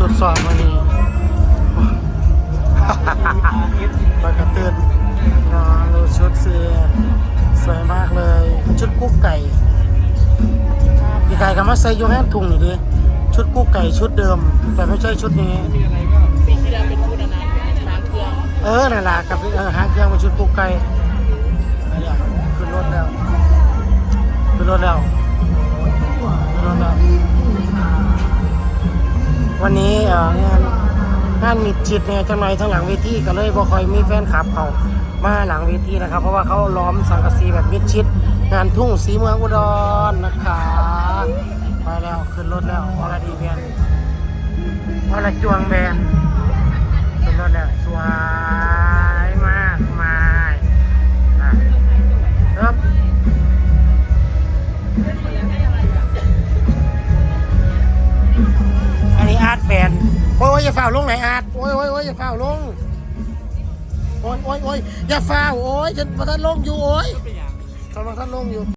สอบวันนี้ปกระตือนนอนดูชุดเสียสวยมากเลย ชุดกุ๊กไก่อีไก่ก็มาใส่อยูแม่นถุงนี่ดิชุดกุ๊กไก่ชุดเดิม แต่ไม่ใช่ชุดนี้ปีที่แล้วเป็นชุดอันนั้นช้างเครื่องเออนั่นแหละกับเออหางเครื่องมาชุดกุ๊กไก่ไปแล้วขึ้นรถแล้วขึ้นรถแล้ว วันนี้งานงานมิดจิตเนี่ยจังไรทั้งหลังเวทีก็เลยบ่คอยมีแฟนคลับเขามาหลังเวทีนะครับ เพราะว่าเขาล้อมสังกะสีแบบมิดชิด งานทุ่งสีเมืองอุดรนะคะไปแล้วขึ้นรถแล้ววลาดีแบนวลาจวงแบน แบนโอ้ยอย่าฝ่าลงไหนอาดโอ้ยโอ้ยโอ้ยอย่าฝ่าลงโอ้ยโอ้ยโอ้ยอย่าฝ่าโอ้ยฉันมาท่านลงอยู่โอ้ยจนอย่างกำลังท่านลงอยู่